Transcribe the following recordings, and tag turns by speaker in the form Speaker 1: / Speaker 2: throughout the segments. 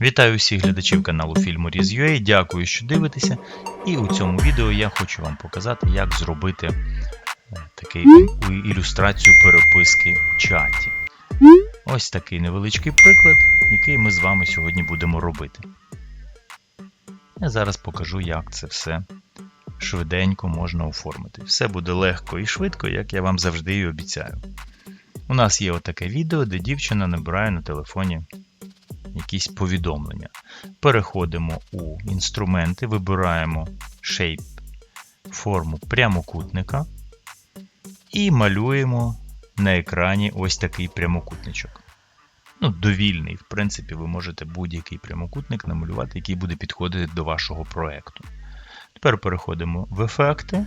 Speaker 1: Вітаю всіх глядачів каналу Filmorіз.ua, дякую, що дивитеся. І у цьому відео я хочу вам показати, як зробити е, таку ілюстрацію переписки в чаті. Ось такий невеличкий приклад, який ми з вами сьогодні будемо робити. Я зараз покажу, як це все швиденько можна оформити. Все буде легко і швидко, як я вам завжди і обіцяю. У нас є отаке відео, де дівчина набирає на телефоні якісь повідомлення. Переходимо у інструменти, вибираємо Shape форму прямокутника і малюємо на екрані ось такий прямокутничок. Ну, довільний, в принципі, ви можете будь-який прямокутник намалювати, який буде підходити до вашого проєкту. Тепер переходимо в ефекти.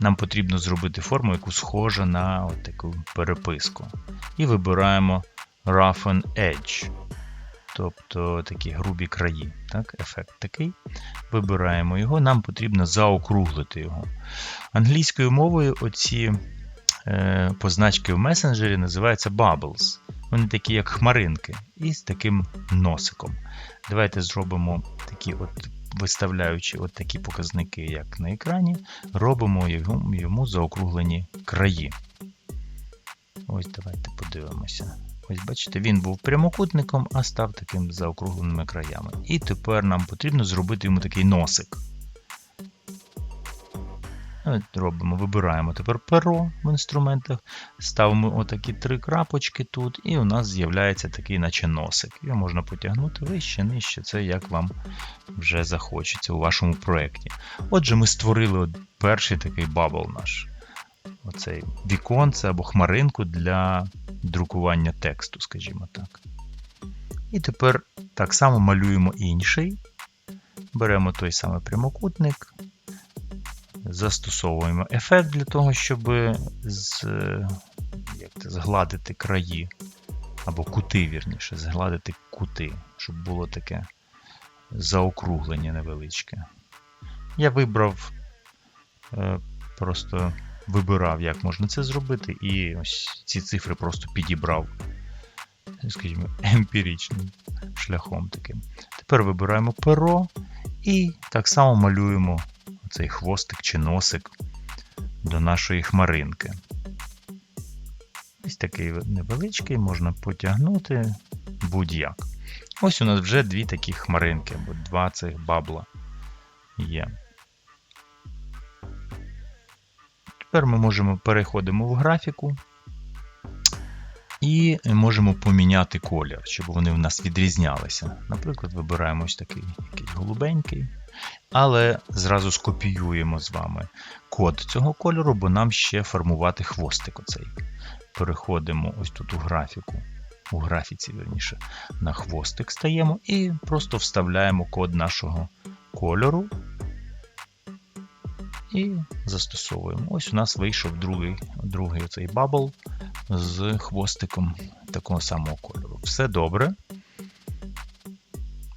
Speaker 1: Нам потрібно зробити форму, яку схожа на таку переписку. І вибираємо Rough Edge, тобто такі грубі краї. Так, Ефект такий. Вибираємо його, нам потрібно заокруглити його. Англійською мовою оці е, позначки в месенджері називаються bubbles. Вони такі, як хмаринки, і з таким носиком. Давайте зробимо такі от. Виставляючи от такі показники, як на екрані, робимо йому, йому заокруглені краї. Ось давайте подивимося. Ось бачите, він був прямокутником, а став таким заокругленими краями. І тепер нам потрібно зробити йому такий носик. Робимо, вибираємо тепер перо в інструментах, ставимо отакі три крапочки тут, і у нас з'являється такий, наче носик. Його можна потягнути вище, нижче, це як вам вже захочеться у вашому проєкті. Отже, ми створили перший такий бабл наш. Оцей віконце або хмаринку для друкування тексту, скажімо так. І тепер так само малюємо інший. Беремо той самий прямокутник, застосовуємо ефект для того, щоб з, як це, згладити краї, або кути, вірніше, згладити кути, щоб було таке заокруглення невеличке. Я вибрав, е, просто вибирав, як можна це зробити, і ось ці цифри просто підібрав, скажімо, емпіричним шляхом таким. Тепер вибираємо перо і так само малюємо цей хвостик чи носик до нашої хмаринки. Ось такий невеличкий, можна потягнути будь-як. Ось у нас вже дві такі хмаринки, або два цих бабла є. Тепер ми можемо переходимо в графіку і можемо поміняти колір, щоб вони в нас відрізнялися. Наприклад, вибираємо ось такий якийсь голубенький. Але зразу скопіюємо з вами код цього кольору, бо нам ще формувати хвостик оцей. Переходимо ось тут у графіку, у графіці, верніше, на хвостик стаємо і просто вставляємо код нашого кольору. І застосовуємо. Ось у нас вийшов другий другий цей бабл з хвостиком такого самого кольору. Все добре.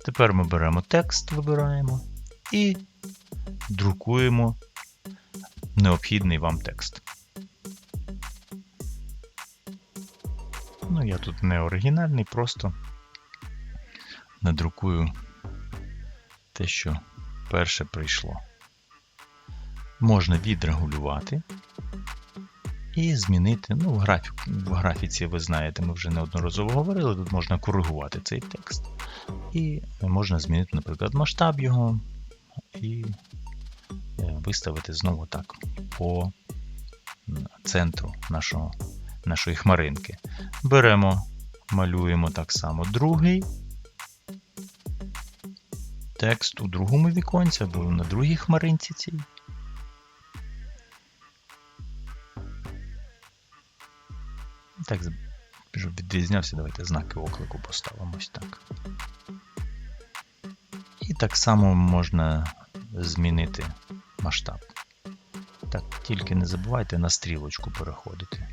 Speaker 1: Тепер ми беремо текст, вибираємо і друкуємо необхідний вам текст. Ну, я тут не оригінальний, просто надрукую те, що перше прийшло. Можна відрегулювати і змінити. Ну, в, графік, в графіці, ви знаєте, ми вже неодноразово говорили, тут можна коригувати цей текст. І можна змінити, наприклад, масштаб його і виставити знову так по центру нашого, нашої хмаринки. Беремо, малюємо так само другий текст у другому віконці або на другій хмаринці цій. Так, щоб відрізнявся, давайте знаки оклику поставимо ось так. І так само можна змінити масштаб. Так, тільки не забувайте на стрілочку переходити.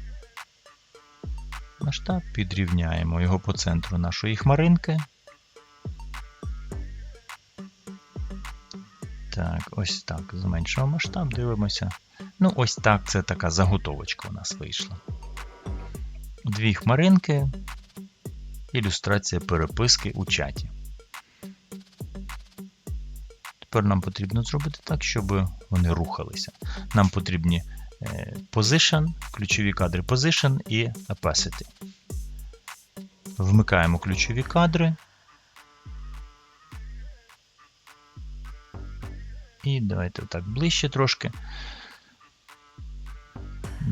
Speaker 1: Масштаб підрівняємо його по центру нашої хмаринки. Так, ось так. Зменшимо масштаб, дивимося. Ну, ось так це така заготовочка у нас вийшла. Дві хмаринки. ілюстрація переписки у чаті. Тепер нам потрібно зробити так, щоб вони рухалися. Нам потрібні е, position, ключові кадри position і opacity. Вмикаємо ключові кадри. І давайте так ближче трошки.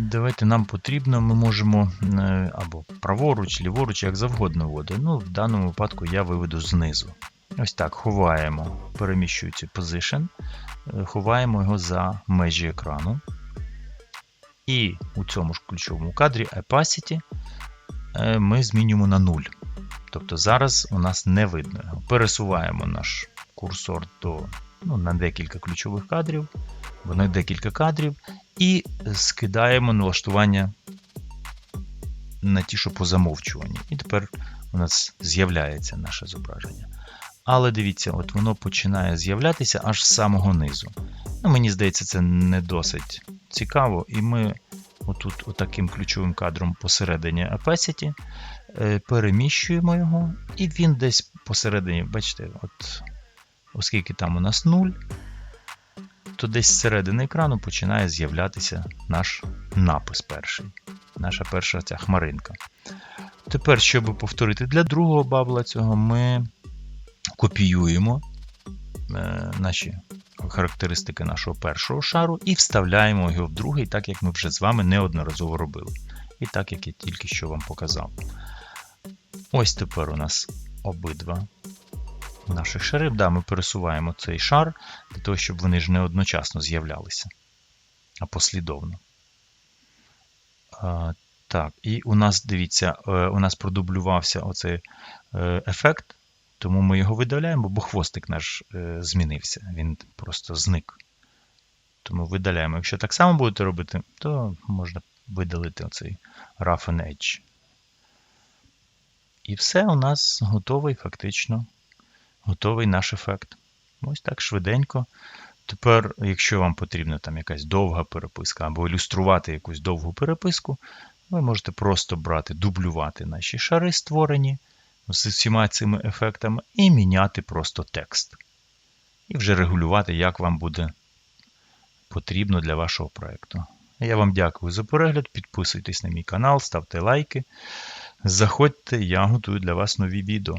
Speaker 1: Давайте нам потрібно, ми можемо е, або праворуч, ліворуч, як завгодно вводити. Ну, в даному випадку я виведу знизу. Ось так, ховаємо, переміщуючи position, е, ховаємо його за межі екрану. І у цьому ж ключовому кадрі opacity е, ми змінюємо на 0. Тобто зараз у нас не видно його. Пересуваємо наш курсор до, ну, на декілька ключових кадрів, вони декілька кадрів, і скидаємо налаштування на ті, що по замовчуванні. І тепер у нас з'являється наше зображення. Але дивіться, от воно починає з'являтися аж з самого низу. Ну, Мені здається, це не досить цікаво. І ми отут, отаким ключовим кадром посередині opacity, е, переміщуємо його, і він десь посередині, бачите, от, оскільки там у нас 0, то десь зсередини екрану починає з'являтися наш напис перший, наша перша ця хмаринка. Тепер, щоб повторити для другого бабла цього, ми копіюємо е, наші характеристики нашого першого шару і вставляємо його в другий, так як ми вже з вами неодноразово робили. І так, як я тільки що вам показав. Ось тепер у нас обидва наших шарів. Да, Ми пересуваємо цей шар для того, щоб вони ж не одночасно з'являлися, а послідовно. Так, і у нас, дивіться, е, у нас продублювався оцей е, ефект, тому ми його видаляємо, бо хвостик наш е, змінився, він просто зник. Тому видаляємо. Якщо так само будете робити, то можна видалити оцей Rough and Edge. І все у нас готовий фактично готовий наш ефект. Ось так швиденько. Тепер, якщо вам потрібна там якась довга переписка або ілюструвати якусь довгу переписку, ви можете просто брати, дублювати наші шари, створені з всіма цими ефектами, і міняти просто текст. І вже регулювати, як вам буде потрібно для вашого проєкту. Я вам дякую за перегляд. Підписуйтесь на мій канал, ставте лайки. Заходьте, я готую для вас нові відео.